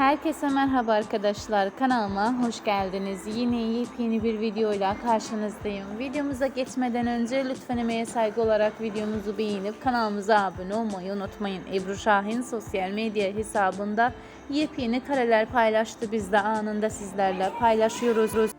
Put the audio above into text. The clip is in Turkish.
Herkese merhaba arkadaşlar. Kanalıma hoş geldiniz. Yine yepyeni bir videoyla karşınızdayım. Videomuza geçmeden önce lütfen emeğe saygı olarak videomuzu beğenip kanalımıza abone olmayı unutmayın. Ebru Şahin sosyal medya hesabında yepyeni kareler paylaştı. Biz de anında sizlerle paylaşıyoruz.